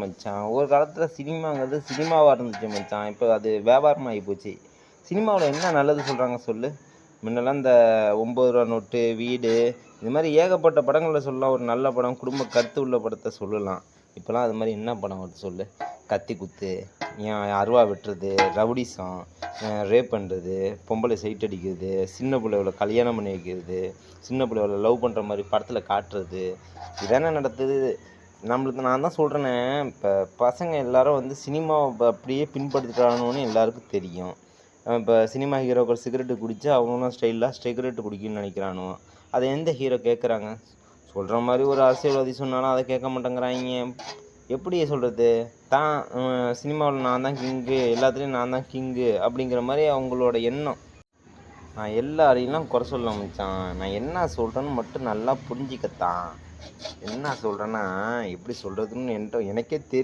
மச்சான். ஒரு காலத்தில் சினிமாங்கிறது சினிமாவாக இருந்துச்சு மச்சான். இப்போ அது வியாபாரமாக போச்சு. சினிமாவில் என்ன நல்லது சொல்கிறாங்க சொல்லு? முன்னெல்லாம் இந்த ஒம்பது ரூபா நோட்டு வீடு இது மாதிரி ஏகப்பட்ட படங்களில் சொல்லலாம். ஒரு நல்ல படம் குடும்ப கருத்து உள்ள படத்தை சொல்லலாம். இப்போலாம் அது மாதிரி என்ன படம் வருது சொல்லு? கத்தி குத்து ஏன் அருவா வெட்டுறது ரவுடிசம் ரேப் பண்ணுறது பொம்பளை சைட் அடிக்கிறது சின்ன பிள்ளைகளை கல்யாணம் பண்ணி வைக்கிறது சின்ன பிள்ளைகளை லவ் பண்ணுற மாதிரி படத்தில் காட்டுறது. இதானே நடத்துது? நம்மளுக்கு நான் தான் சொல்கிறேனே இப்போ பசங்க எல்லாரும் வந்து சினிமாவை இப்போ அப்படியே பின்பற்றுறானுன்னு எல்லாருக்கும் தெரியும். இப்போ சினிமா ஹீரோக்கள் சிகரெட்டு குடிச்சு அவங்களும் ஸ்டைலாக சிகரெட்டு குடிக்கணும்னு நினைக்கிறானுவோ? அதை எந்த ஹீரோ கேட்குறாங்க சொல்கிற மாதிரி ஒரு அரசியல்வாதி சொன்னாலும் அதை கேட்க மாட்டேங்கிறாங்க. எப்படி சொல்கிறது தான் சினிமாவில் நான் தான் கிங்கு எல்லாத்துலேயும் நான் தான் கிங்கு அப்படிங்கிற மாதிரி அவங்களோட எண்ணம். நான் எல்லாரையும் குறை சொல்ல மச்சான் நான் என்ன சொல்கிறேன்னு மட்டும் நல்லா புரிஞ்சிக்கத்தான். என்ன சொல்கிறேன்னா எப்படி சொல்கிறதுன்னு என்கிட்ட எனக்கே தெரியும்